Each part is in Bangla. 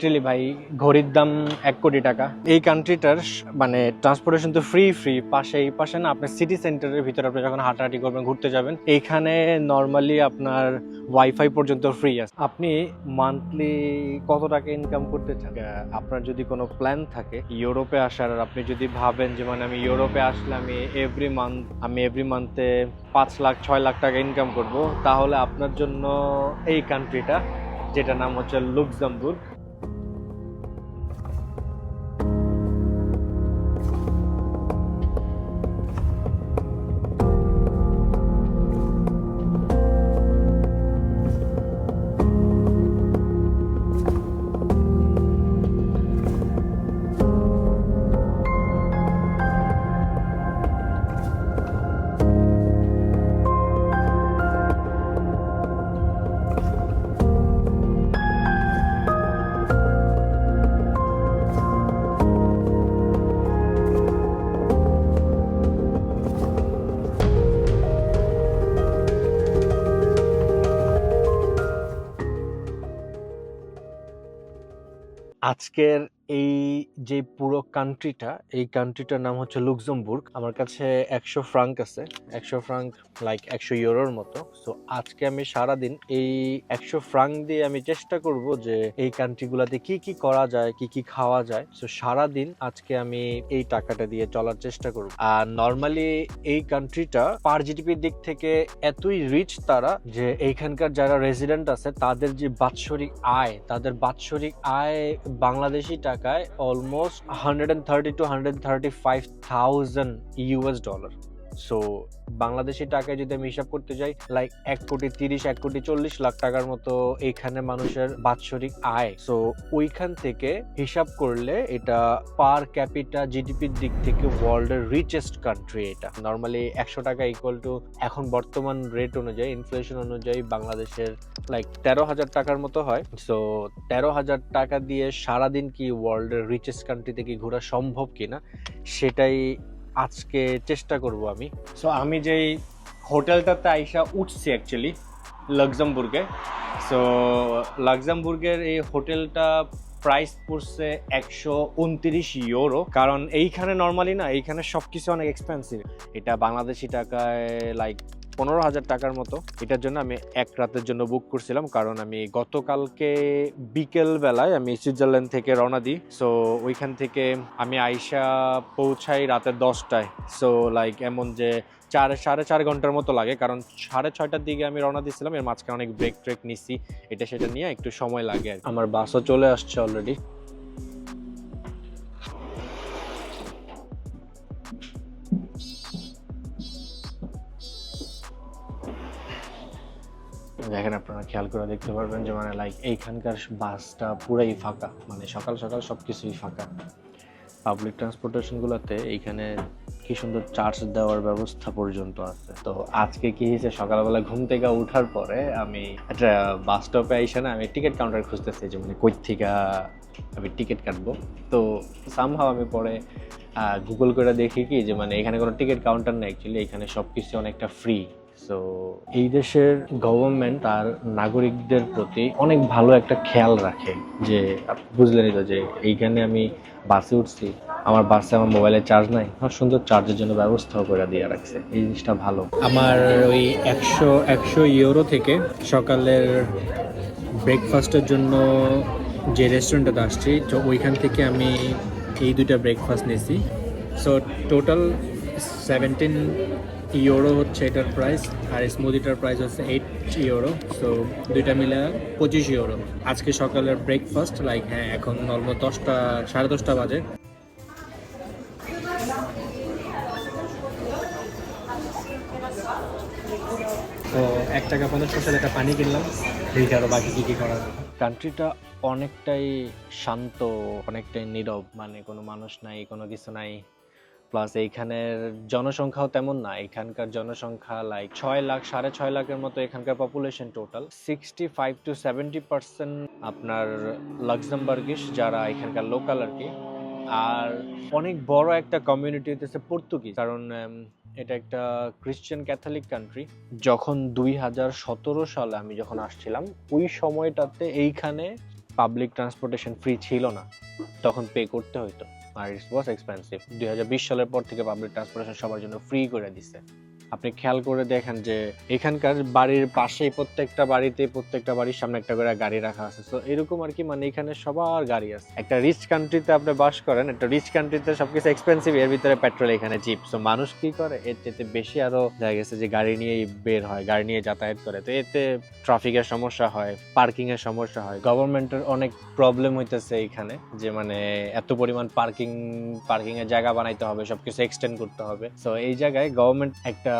অ্যাকচুয়ালি ভাই, ঘড়ির দাম এক কোটি টাকা। এই কান্ট্রিটার মানে ট্রান্সপোর্টেশন তো ফ্রি ফ্রি পাশে এই পাশে না আপনি সিটি সেন্টারের ভিতরে আপনি যখন হাঁটাহাঁটি করবেন, ঘুরতে যাবেন, এইখানে নর্মালি আপনার ওয়াইফাই পর্যন্ত ফ্রি আছে। আপনি মান্থলি কত টাকা ইনকাম করতে চান? আপনার যদি কোনো প্ল্যান থাকে, ইউরোপে আসার আপনি যদি ভাবেন যে মানে আমি ইউরোপে আসলে আমি এভরি মান্থ আমি এভরি মান্থে পাঁচ লাখ, ছয় লাখ টাকা ইনকাম করব, তাহলে আপনার জন্য এই কান্ট্রিটা যেটা নাম হচ্ছে লুক্সেমবুর্গ আজকের এই যে পুরো কান্ট্রিটা এই কান্ট্রিটার নাম হচ্ছে লুক্সেমবুর্গ। আমার কাছে একশো ফ্রাঙ্ক আছে। একশো ফ্রাঙ্ক লাইক একশো ইউরোর মতো। সো আজকে আমি সারাদিন এই একশো ফ্রাঙ্ক দিয়ে আমি চেষ্টা করব যে এই কান্ট্রিগুলোতে কি কি করা যায়, কি কি খাওয়া যায়। সো সারাদিন আজকে আমি এই টাকাটা দিয়ে চলার চেষ্টা করব। আর নর্মালি এই কান্ট্রিটা পার জিডিপির দিক থেকে এতই রিচ তারা যে এইখানকার যারা রেসিডেন্ট আছে, তাদের যে বাৎসরিক আয়, তাদের বাৎসরিক আয় বাংলাদেশি টাকায় almost hundred and thirty two hundred thirty five thousand US dollar so Bangladeshi টাকায় যদি আমি হিসাব করতে যাই লাইক এক কোটি তিরিশ, এক কোটি চল্লিশ লাখ টাকার মতো এইখানে মানুষের বাৎসরিক আয়। সো ওইখান থেকে হিসাব করলে এটা পার ক্যাপিটা জিডিপির দিক থেকে ওয়ার্ল্ডের রিচেস্ট কান্ট্রি এটা। নর্মালি একশো টাকা ইকুয়াল টু এখন বর্তমান রেট অনুযায়ী ইনফ্লেশন অনুযায়ী বাংলাদেশের লাইক তেরো হাজার টাকার মতো হয়। সো তেরো হাজার টাকা দিয়ে সারাদিন কি ওয়ার্ল্ডের রিচেস্ট কান্ট্রিতে কি ঘোরা সম্ভব কিনা, সেটাই আজকে চেষ্টা করব আমি। সো আমি যেই হোটেলটাতে আইসা উঠছি অ্যাকচুয়ালি লাক্সামবুর্গে সো লাক্সামবুর্গের এই হোটেলটা প্রাইস পড়ছে একশো উনত্রিশ ইউরো কারণ এইখানে নর্মালি না, এইখানে সব কিছু অনেক এক্সপেন্সিভ এটা বাংলাদেশি টাকায় লাইক পনেরো হাজার টাকার মতো। এটার জন্য আমি এক রাতের জন্য বুক করছিলাম, কারণ আমি গতকালকে বিকেল বেলায় আমি সুইজারল্যান্ড থেকে রওনা দিই। সো ওইখান থেকে আমি আইসা পৌঁছাই রাতের দশটায়। সো লাইক এমন যে চার, সাড়ে চার ঘণ্টার মতো লাগে, কারণ সাড়ে ছয়টার দিকে আমি রওনা দিয়েছিলাম। এর মাঝখানে অনেক ব্রেক ট্রেক নিছি। এটা, সেটা নিয়ে একটু সময় লাগে আমার বাসও চলে আসছে অলরেডি দেখেন আপনারা খেয়াল করে দেখতে পারবেন যে মানে লাইক এইখানকার বাসটা পুরাই ফাঁকা। মানে সকাল সকাল সব কিছুই ফাঁকা পাবলিক ট্রান্সপোর্টেশনগুলোতে এইখানে কি সুন্দর চার্জ দেওয়ার ব্যবস্থা পর্যন্ত আছে। তো আজকে কি হয়েছে? সকালবেলা ঘুম থেকে ওঠার পরে আমি একটা বাস স্টপে আইসা না আমি টিকিট কাউন্টার খুঁজতেছি যে মানে কই থেকে আমি টিকিট কাটবো। তো সামহাও আমি পরে গুগল করে দেখি কি যে মানে এখানে কোনো টিকিট কাউন্টার নেই। অ্যাকচুয়ালি এখানে সব কিছু অনেকটা ফ্রি সো এই দেশের গভর্নমেন্ট আর নাগরিকদের প্রতি অনেক ভালো একটা খেয়াল রাখে যে বুঝলেনই তো যে, এইখানে আমি বাসে উঠছি, আমার বাসে আমার মোবাইলে চার্জ নাই, আমার সুন্দর চার্জের জন্য ব্যবস্থাও করে দিয়ে রাখছে। এই জিনিসটা ভালো। আমার ওই একশো একশো ইউরো থেকে সকালের ব্রেকফাস্টের জন্য যে রেস্টুরেন্টটাতে আসছি, তো ওইখান থেকে আমি এই দুইটা ব্রেকফাস্ট নিয়েছি। সো টোটাল সেভেন্টিন ইউরো হচ্ছে এটার প্রাইস আর স্মুদিটার প্রাইস হচ্ছে এইট ইউরো সো দুইটা মিলে পঁচিশ ইউরো আজকে সকালের ব্রেকফাস্ট লাইক হ্যাঁ এখন অলমোস্ট দশটা, সাড়ে দশটা বাজে। তো এক টাকা পঞ্চাশ পয়সা একটা পানি কিনলাম দেখি আরও বাকি কি কি করা কান্ট্রিটা অনেকটাই শান্ত, অনেকটাই নীরব মানে কোনো মানুষ নাই, কোনো কিছু নাই। প্লাস এইখানের জনসংখ্যাও তেমন না। এখানকার জনসংখ্যা লাইক ছয় লাখ, সাড়ে ছয় লাখের মতো এখানকার population total sixty five to seventy percent আপনার লাক্সামবার্গিস যারা এখানকার লোকাল আর কি। আর অনেক বড় একটা কমিউনিটি হতেছে পর্তুগিজ কারণ এটা একটা খ্রিশ্চান ক্যাথলিক কান্ট্রি যখন দুই হাজার সতেরো সালে আমি যখন আসছিলাম, ওই সময়টাতে এইখানে পাবলিক ট্রান্সপোর্টেশন ফ্রি ছিল না। তখন পে করতে হতো আর ইটস ওয়াজ এক্সপেন্সিভ দুই হাজার বিশ সালের পর থেকে পাবলিক ট্রান্সপোর্টেশন সবার জন্য ফ্রি করে দিছে। আপনি খেয়াল করে দেখেন যে এখানকার বাড়ির পাশেই প্রত্যেকটা বাড়িতে প্রত্যেকটা বাড়ির সামনে একটা করে গাড়ি রাখা আছে। তো এরকম আর কি মানে এখানে সবার গাড়ি আছে। একটা রিচ কান্ট্রিতে আপনি বাস করেন, একটা রিচ কান্ট্রিতে সবকিছু এক্সপেন্সিভ এর ভিতরে পেট্রোল এখানে চিপ তো মানুষ কি করে? এর চেয়ে বেশি আরও দেখা গেছে যে গাড়ি নিয়েই বের হয়, গাড়ি নিয়ে যাতায়াত করে। তো এতে ট্রাফিকের সমস্যা হয় পার্কিং এর সমস্যা হয়। গভর্নমেন্টের অনেক প্রবলেম হইতেছে এখানে, যে মানে এত পরিমাণ পার্কিং পার্কিং এর জায়গা বানাইতে হবে, সবকিছু এক্সটেন্ড করতে হবে। তো এই জায়গায় গভর্নমেন্ট একটা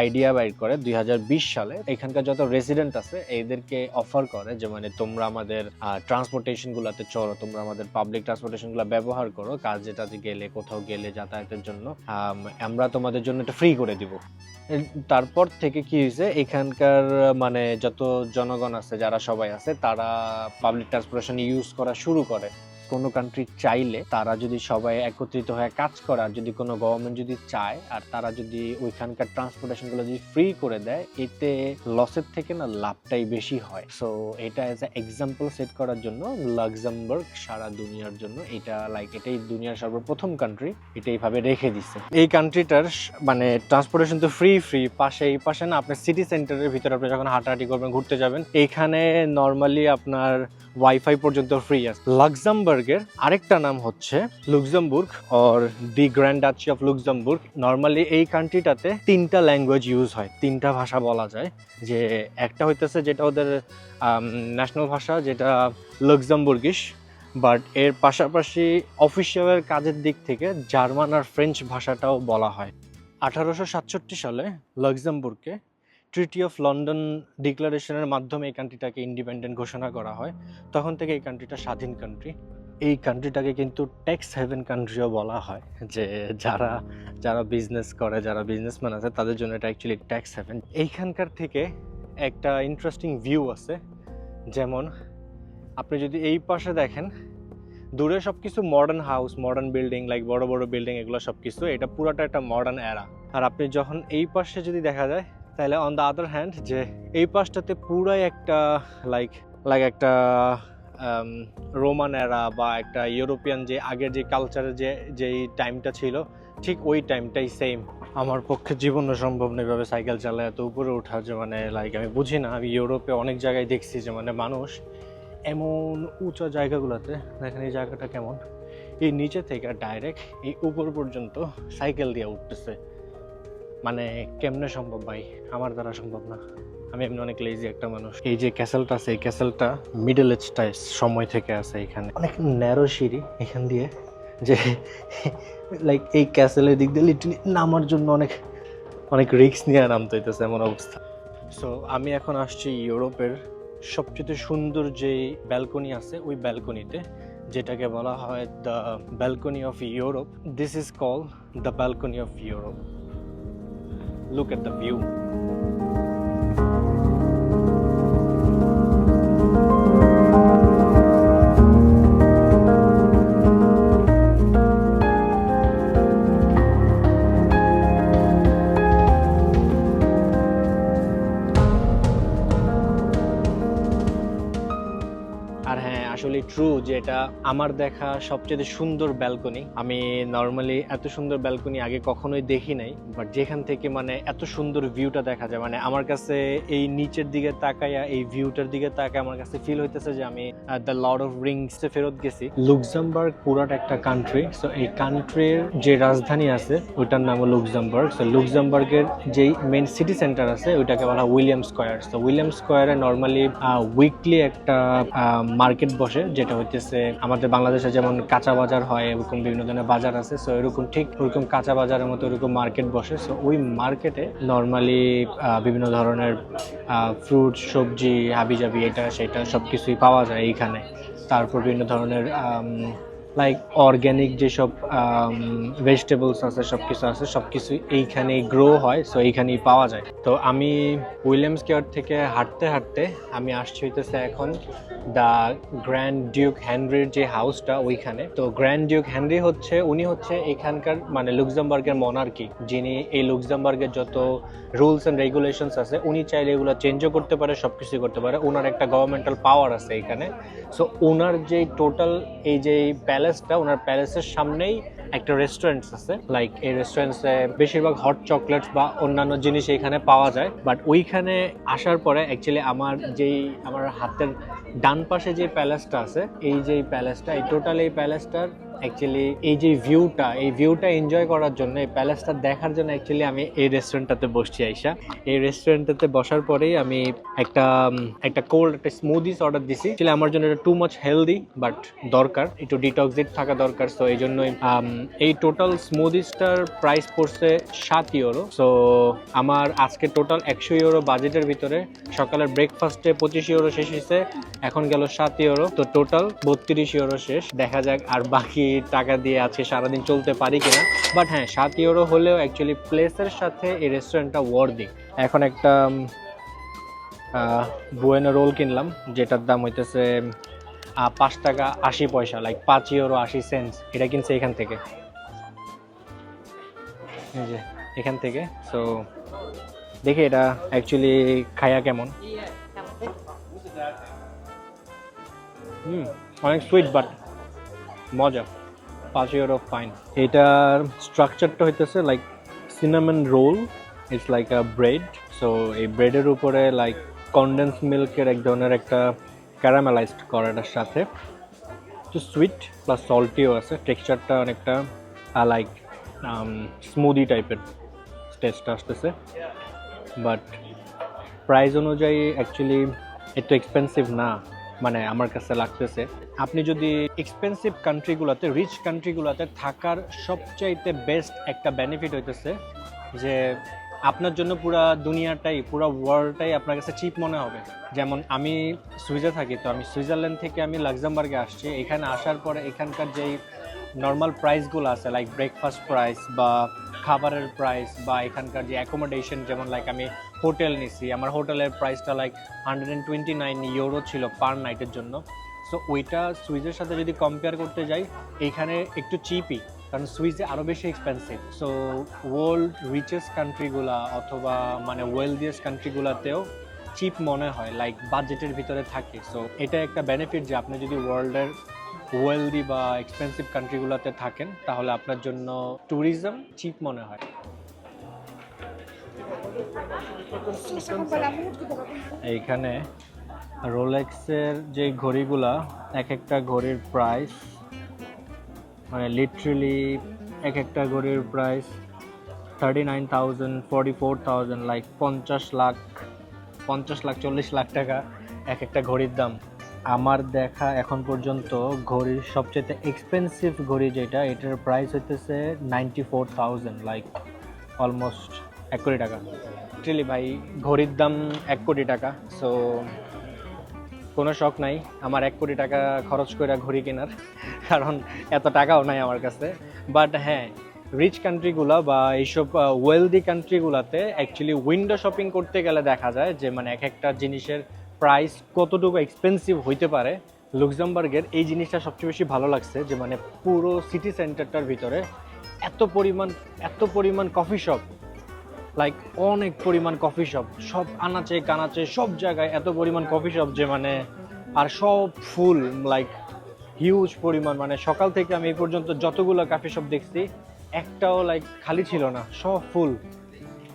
আইডিয়া বাইর করে দুই হাজার বিশ সালে। এখানকার যত রেসিডেন্ট আছে এদেরকে অফার করে যে মানে তোমরা আমাদের ট্রান্সপোর্টেশন গুলাতে চলো তোমরা আমাদের পাবলিক ট্রান্সপোর্টেশনগুলা ব্যবহার করো কাজ যেটাতে গেলে কোথাও গেলে যাতায়াতের জন্য। আম, আমরা তোমাদের জন্য এটা ফ্রি করে দিব। তারপর থেকে কি হয়েছে এখানকার মানে যত জনগণ আছে যারা সবাই আছে তারা পাবলিক ট্রান্সপোর্টেশন ইউজ করা শুরু করে। কোনো কান্ট্রি চাইলে তারা যদি সবাই একত্রিত হয়ে কাজ করে, আর যদি কোনো গভর্নমেন্ট যদি চায়, আর তারা যদি ওইখানকার ট্রান্সপোর্টেশনগুলো যদি ফ্রি করে দেয়, এতে লসের থেকে না লাভটাই বেশি হয়। সো এটা এজ এ এক্সাম্পল সেট করার জন্য লাক্সামবার্গ সারা দুনিয়ার জন্য এটা লাইক এটাই দুনিয়ার সর্বপ্রথম কান্ট্রি এটা এইভাবে রেখে দিছে। এই কান্ট্রিটার মানে ট্রান্সপোর্টেশন তো ফ্রি ফ্রি পাশে, এই পাশে না, আপনার সিটি সেন্টারের ভিতরে আপনি যখন হাঁটাহাঁটি করবেন, ঘুরতে যাবেন এইখানে নর্মালি আপনার ওয়াইফাই পর্যন্ত ফ্রি আছে। লাক্সামবার্গের আরেকটা নাম হচ্ছে Luxembourg or the grand duchy of Luxembourg normally এই কান্ট্রিটাতে তিনটা ল্যাঙ্গুয়েজ ইউজ হয়, তিনটা ভাষা বলা যায়। যে একটা হইতেছে যেটা ওদের ন্যাশনাল ভাষা, যেটা লুক্সেমবুর্গিশ বাট এর পাশাপাশি অফিসিয়ালের কাজের দিক থেকে জার্মান আর ফ্রেঞ্চ ভাষাটাও বলা হয়। আঠারোশো সাতষট্টি সালে লাক্সামবুর্গকে ট্রিটি অফ লন্ডন ডিক্লারেশনের মাধ্যমে এই কান্ট্রিটাকে ইন্ডিপেন্ডেন্ট ঘোষণা করা হয়। তখন থেকে এই কান্ট্রিটা স্বাধীন কান্ট্রি এই কান্ট্রিটাকে কিন্তু ট্যাক্স হেভেন কান্ট্রিও বলা হয় যে যারা যারা বিজনেস করে, যারা বিজনেসম্যান আছে, তাদের জন্য এটা অ্যাকচুয়ালি ট্যাক্স হেভেন এইখানকার থেকে একটা ইন্টারেস্টিং ভিউ আছে, যেমন আপনি যদি এই পাশে দেখেন, দূরে সব কিছু modern house modern building like বড় বড় বিল্ডিং এগুলো সব কিছু এটা পুরোটা একটা মডার্ন এরা আর আপনি যখন এই পাশে যদি দেখা যায়, তাহলে অন দ্য আদার হ্যান্ড যে এই পাশটাতে পুরাই একটা লাইক লাইক একটা রোমান এরা বা একটা ইউরোপিয়ান যে আগের যে কালচারের যে, যেই টাইমটা ছিল, ঠিক ওই টাইমটাই সেম আমার পক্ষে জীবনে সম্ভব নেই এভাবে সাইকেল চালায়, এত উপরে ওঠা যে মানে লাইক আমি বুঝি না। আমি ইউরোপে অনেক জায়গায় দেখছি যে মানে মানুষ এমন উঁচা জায়গাগুলোতে, দেখেন এই জায়গাটা কেমন, এই নিচে থেকে ডাইরেক্ট এই উপর পর্যন্ত সাইকেল দিয়ে উঠতেছে। মানে কেমনে সম্ভব ভাই? আমার দ্বারা সম্ভব না। আমি এমনি অনেক লেজি একটা মানুষ। এই যে ক্যাসেলটা আছে, এই ক্যাসেলটা মিডল এজটা সময় থেকে আছে এখানে। অনেক ন্যারো সিঁড়ি এখান দিয়ে যে লাইক এই ক্যাসেলের দিক দিয়ে লিটারলি নামার জন্য অনেক অনেক রিস্ক নিয়ে নামতে হইতেছে এমন অবস্থা। সো আমি এখন আসছি ইউরোপের সবচেয়ে সুন্দর যে ব্যালকনি আছে, ওই ব্যালকনিতে যেটাকে বলা হয় the balcony of Europe this is call the balcony of Europe look at the view true যে এটা আমার দেখা সবচেয়ে সুন্দর ব্যালকনি আমি নর্মালি এত সুন্দর ব্যালকনি আগে কখনোই দেখি নাই বাট যেখান থেকে মানে এত সুন্দর ভিউটা দেখা যায় মানে আমার কাছে এই নিচের দিকে তাকাইয়া, এই ভিউটার দিকে তাকায় আমার কাছে ফিল হইতেছে যে আমি দ্য লর্ড অফ রিংস এ ফেরত গেছি। লুক্সামবার্গ পুরাটা একটা কান্ট্রি সো এই কান্ট্রির যে রাজধানী আছে, ওইটার নাম লুক্সামবার্গ সো লুক্সামবার্গের যেই মেন সিটি সেন্টার আছে, ওইটাকে বলা হয় উইলিয়াম স্কোয়ার তো উইলিয়াম স্কোয়ারে নর্মালি উইকলি একটা মার্কেট বসে যেটা হচ্ছে আমাদের বাংলাদেশে যেমন কাঁচা বাজার হয়, এরকম বিভিন্ন ধরনের বাজার আছে সো এরকম ঠিক ওরকম কাঁচা বাজারের মতো এরকম মার্কেট বসে সো ওই মার্কেটে নর্মালি বিভিন্ন ধরনের ফ্রুট সবজি, হাবিজাবি, এটা, সেটা সব কিছুই পাওয়া যায় এইখানে। তারপর বিভিন্ন ধরনের লাইক অর্গ্যানিক যেসব ভেজিটেবলস আছে সব কিছু আছে সব কিছু এইখানেই গ্রো হয় সো এইখানেই পাওয়া যায়। তো আমি উইলিয়ামস কেয়ার থেকে হাঁটতে হাঁটতে আমি আসছি হইতেছে এখন দ্য গ্র্যান্ড ডিউক হ্যানরির যে হাউসটা ওইখানে। তো গ্র্যান্ড ডিউক হ্যানরি হচ্ছে, উনি হচ্ছে এখানকার মানে লুক্সেমবার্গের মনার্কি যিনি এই লুক্সেমবার্গের যত রুলস অ্যান্ড রেগুলেশনস আছে, উনি চাইলে এগুলো চেঞ্জও করতে পারে সব কিছুই করতে পারে। ওনার একটা গভর্নমেন্টাল পাওয়ার আছে এখানে। সো ওনার যে টোটাল এই যে প্যালেসটা, ওনার প্যালেসের সামনেই একটা রেস্টুরেন্টস আছে। লাইক এই রেস্টুরেন্টসে বেশিরভাগ হট চকলেটস বা অন্যান্য জিনিস এখানে পাওয়া যায়। বাট ওইখানে আসার পরে অ্যাকচুয়ালি আমার যেই, আমার হাতের ডান পাশে যে প্যালেসটা আছে, এই যে প্যালেসটা এই টোটাল এই প্যালেসটার অ্যাকচুয়ালি এই যে ভিউটা এই ভিউটা এনজয় করার জন্য, এই প্যালেসটা দেখার জন্য অ্যাকচুয়ালি আমি এই রেস্টুরেন্টটাতে বসছি আইসা এই রেস্টুরেন্টটাতে বসার পরেই আমি একটা একটা কোল্ড একটা স্মুদিস অর্ডার দিছি। অ্যাকচুয়ালি আমার জন্য এটা টু মাচ হেলদি বাট দরকার। একটু ডিটক্সিট থাকা দরকার সো এই জন্যই এই টোটাল স্মুদিসটার প্রাইস পড়ছে সাত ইউরো সো আমার আজকে টোটাল একশো ইউরো বাজেটের ভিতরে, সকালের ব্রেকফাস্টে পঁচিশ ইউরো শেষ হয়েছে এখন গেল সাত ইউরো তো টোটাল বত্রিশ ইউরো শেষ। দেখা যাক আর বাকি টাকা দিয়ে আজকে সারাদিন চলতে পারি কিনা। বাট হ্যাঁ সাত ইউরো হলেও অ্যাকচুয়ালি প্লেসের সাথে এই রেস্টুরেন্টটা ওয়ার্দি এখন একটা বুয়েনো রোল কিনলাম, যেটার দাম হইতেছে পাঁচ টাকা আশি পয়সা লাইক পাঁচ ইউরো আশি সেন্টস এটা কিনছে এখান থেকে। যে, এখান থেকে। সো দেখি এটা অ্যাকচুয়ালি খায়া কেমন। হুম, অনেক সুইট বাট মজা। পাঁচ ইউরো ফাইন এটার স্ট্রাকচারটা হইতেছে like cinnamon roll it's like a bread so এই ব্রেডের উপরে লাইক কনডেন্স মিল্কের এক ধরনের একটা ক্যারামেলাইজড করাটার সাথে একটু সুইট প্লাস সল্টিও আছে। টেক্সচারটা অনেকটা লাইক স্মুদি টাইপের টেস্ট আসতেছে। বাট প্রাইস অনুযায়ী অ্যাকচুয়ালি একটু এক্সপেন্সিভ না। মানে আমার কাছে লাগতেছে, আপনি যদি এক্সপেন্সিভ কান্ট্রিগুলোতে রিচ কান্ট্রিগুলোতে থাকার সবচাইতে বেস্ট একটা বেনিফিট হইতেছে, যে আপনার জন্য পুরা দুনিয়াটাই, পুরো ওয়ার্ল্ডটাই আপনার কাছে চিপ মনে হবে। যেমন আমি সুইজে থাকি, তো আমি সুইজারল্যান্ড থেকে আমি লাক্সামবার্গে আসছি। এখানে আসার পরে এখানকার যেই নর্মাল প্রাইসগুলো আছে লাইক ব্রেকফাস্ট প্রাইস বা খাবারের প্রাইস বা এখানকার যে অ্যাকোমোডেশন যেমন লাইক আমি হোটেল নিছি। আমার হোটেলের প্রাইসটা like hundred and twenty nine euro ছিল পার নাইটের জন্য। সো ওইটা সুইজের সাথে যদি কম্পেয়ার করতে যাই, এইখানে একটু চিপই কারণ সুইজে আরও বেশি এক্সপেন্সিভ সো ওয়ার্ল্ড রিচেস্ট কান্ট্রিগুলা অথবা মানে ওয়েলদিয়েস্ট কান্ট্রিগুলাতেও চিপ মনে হয় লাইক বাজেটের ভিতরে থাকে। সো এটা একটা বেনিফিট যে আপনি যদি ওয়ার্ল্ডের ওয়েলদি বা এক্সপেন্সিভ কান্ট্রিগুলোতে থাকেন, তাহলে আপনার জন্য ট্যুরিজম চিপ মনে হয়। এইখানে রোলেক্সের যে ঘড়িগুলা এক একটা ঘড়ির প্রাইস মানে লিটারেলি এক একটা ঘড়ির price thirty nine thousand forty four thousand like পঞ্চাশ লাখ পঞ্চাশ লাখ, চল্লিশ লাখ টাকা এক একটা ঘড়ির দাম। আমার দেখা এখন পর্যন্ত ঘড়ির সবচেয়ে এক্সপেন্সিভ ঘড়ি যেটা, এটার প্রাইস হইতেছে ninety four thousand like almost এক কোটি টাকা। অ্যাকচুয়ালি ভাই, ঘড়ির দাম এক কোটি টাকা সো কোনো শখ নাই আমার এক কোটি টাকা খরচ করে ঘড়ি কেনার, কারণ এত টাকাও নাই আমার কাছে। বাট হ্যাঁ রিচ কান্ট্রিগুলো বা এইসব ওয়েলদি কান্ট্রিগুলোতে অ্যাকচুয়ালি উইন্ডো শপিং করতে গেলে দেখা যায় যে মানে এক একটা জিনিসের প্রাইস কতটুকু এক্সপেন্সিভ হইতে পারে। লুক্সেমবার্গের এই জিনিসটা সবচেয়ে বেশি ভালো লাগছে যে মানে পুরো সিটি সেন্টারটার ভিতরে এত পরিমাণ এত পরিমাণ কফি শপ লাইক অনেক পরিমাণ কফি শপ সব আনাচে কানাচে, সব জায়গায় এত পরিমাণ কফি শপ যে মানে আর সব ফুল লাইক হিউজ পরিমাণ। মানে সকাল থেকে আমি এই পর্যন্ত যতগুলো কফি শপ দেখছি, একটাও লাইক খালি ছিল না। সব ফুল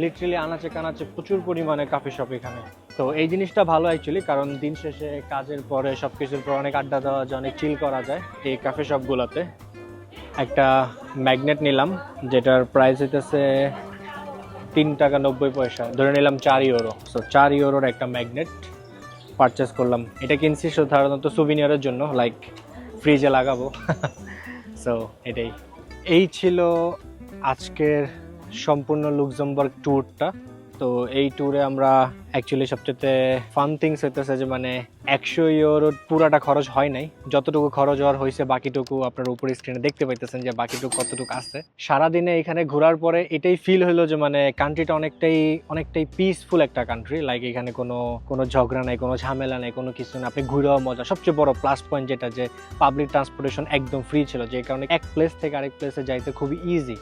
লিটারেলি আনাচে কানাচে প্রচুর পরিমাণে কফি শপ এখানে। তো এই জিনিসটা ভালো অ্যাকচুয়ালি কারণ দিন শেষে কাজের পরে সব কিছুর পর অনেক আড্ডা দেওয়া যায়, অনেক চিল করা যায় এই কাফে শপগুলোতে একটা ম্যাগনেট নিলাম, যেটার প্রাইস হইতেছে তিন টাকা নব্বই পয়সা। ধরে নিলাম চার ইউরো সো চার ইউরোর একটা ম্যাগনেট পারচেস করলাম। এটা কিনছি সাধারণত সুভিনিয়ারের জন্য লাইক ফ্রিজে লাগাবো। সো এটাই। এই ছিল আজকের সম্পূর্ণ লুক্সেমবার্গ ট্যুরটা তো এই ট্যুরে আমরা অ্যাকচুয়ালি সবচেয়ে ফান থিংস হইতেছে যে মানে একশো ইউরো পুরাটা খরচ হয় নাই। যতটুকু খরচ হওয়ার হয়েছে বাকিটুকু আপনার উপরে স্ক্রিনে দেখতে পাইতেছেন যে বাকিটুকু কতটুকু আছে। সারাদিনে এখানে ঘোরার পরে এটাই ফিল হলো যে মানে কান্ট্রিটা অনেকটাই অনেকটাই পিসফুল একটা কান্ট্রি লাইক এখানে কোনো কোনো ঝগড়া নাই, কোনো ঝামেলা নাই, কোনো কিছু না আপনি ঘুরেও মজা। সবচেয়ে বড় প্লাস পয়েন্ট যেটা যে পাবলিক ট্রান্সপোর্টেশন একদম ফ্রি ছিল, যে কারণে এক প্লেস থেকে আরেক প্লেসে যাইতে খুবই ইজি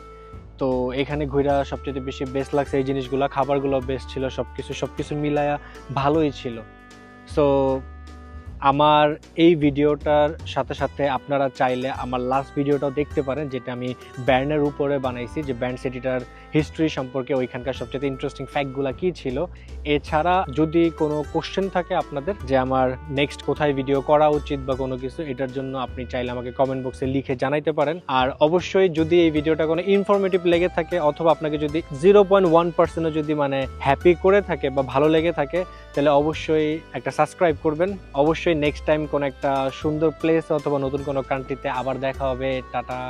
তো এখানে ঘুরা সবচেয়ে বেশি বেস্ট লাগছে এই জিনিসগুলো। খাবারগুলো বেস্ট ছিল সব কিছু সব কিছু মিলায়া ভালোই ছিল। সো আমার এই ভিডিওটার সাথে সাথে আপনারা চাইলে আমার লাস্ট ভিডিওটাও দেখতে পারেন, যেটা আমি ব্যান্ডের উপরে বানাইছি, যে ব্যান্ড সিটিটার হিস্ট্রি সম্পর্কে ওইখানকার সবচেয়ে ইন্টারেস্টিং ফ্যাক্টগুলো কী ছিল? এছাড়া যদি কোনো কোশ্চেন থাকে আপনাদের যে আমার নেক্সট কোথায় ভিডিও করা উচিত বা কোনো কিছু, এটার জন্য আপনি চাইলে আমাকে কমেন্ট বক্সে লিখে জানাইতে পারেন। আর অবশ্যই যদি এই ভিডিওটা কোনো ইনফরমেটিভ লেগে থাকে অথবা আপনাকে যদি জিরো পয়েন্ট ওয়ান পার্সেন্টও যদি মানে হ্যাপি করে থাকে বা ভালো লেগে থাকে, তাহলে অবশ্যই একটা সাবস্ক্রাইব করবেন। অবশ্যই নেক্সট টাইম কোনো একটা সুন্দর প্লেস অথবা নতুন কোনো কান্ট্রিতে আবার দেখা হবে। টাটা।